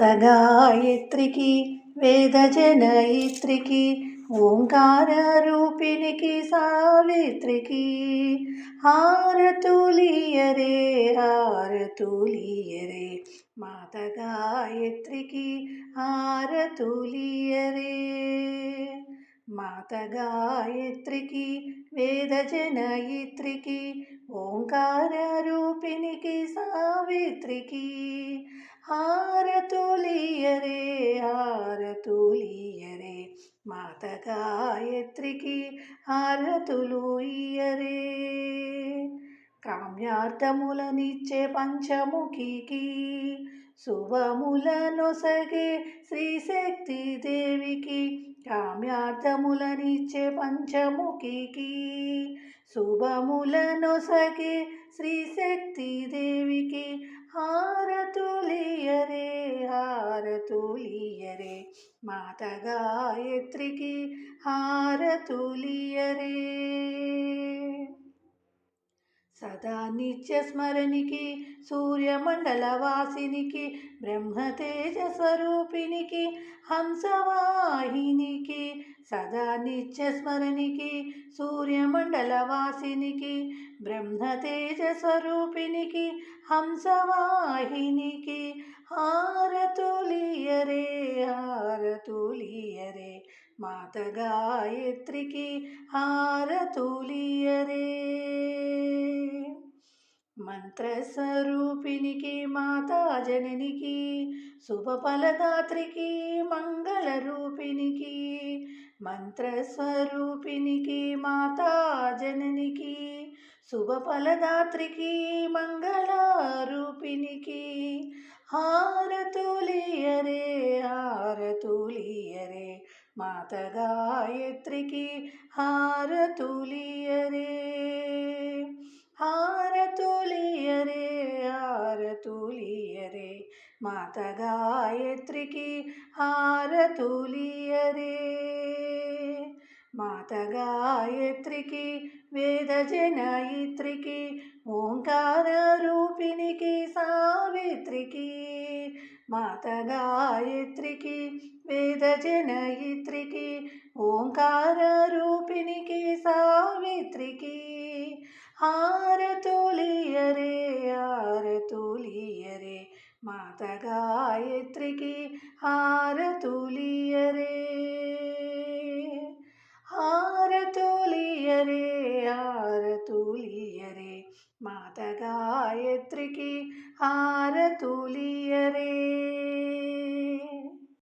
మాత గాయత్రికి వేదజనయిత్రికి ఓంకార రూపిణికి సావిత్రికి హారతులియరే హారతులియరే మాత గాయత్రికి హారతులియరే మాత ఓంకార రూపిణికి సావిత్రికి. హారతులియరే హారతులియరే మాత గాయత్రికి హారతులు ఇయరే కామ్యార్థములనిచ్చే పంచముఖికి శుభములనొసగే శ్రీశక్తి దేవికి కామ్యార్థములనిచ్చే పంచముఖికి. శుభములనొసగే శ్రీశక్తి దేవికి హారతులియరే హారతులియరే మాత గాయత్రికి హారతులియరే సదా నిత్య స్మరణికి సూర్యమండల వాసినికి బ్రహ్మతేజ స్వరూపినికి హంసవాహినికి సదా నిత్య స్మరణికి సూర్యమండల వాసినికి బ్రహ్మతేజ స్వరూపినికి హంసవాహినికి హారతులియరే హారతులియరే మాత గాయత్రికి హారతులియరే మంత్రస్వరూపినికి మాతా జననికి శుభఫలదాత్రికి మంగళరూపినికి మంత్రస్వరూపినికి మాతా జననికి శుభఫలదాత్రికి మంగళరూపినికి హారతులియరే హారతులియరే మాత గాయత్రికి హారతులియరే. హారతులియరే హారతులియరే మాత గాయత్రికి హారతులియరే మాత గాయత్రికి వేదజనయిత్రికి ఓంకార రూపిణికి సావిత్రికి. మాత గాయత్రికి వేదజనయిత్రికి ఓంకార రూపిణికి హారతులియరే హారతులియరే మాత గాయత్రికి హారతులియరే హారతులియరే హారతులియరే మాత గాయత్రికి హారతులియరే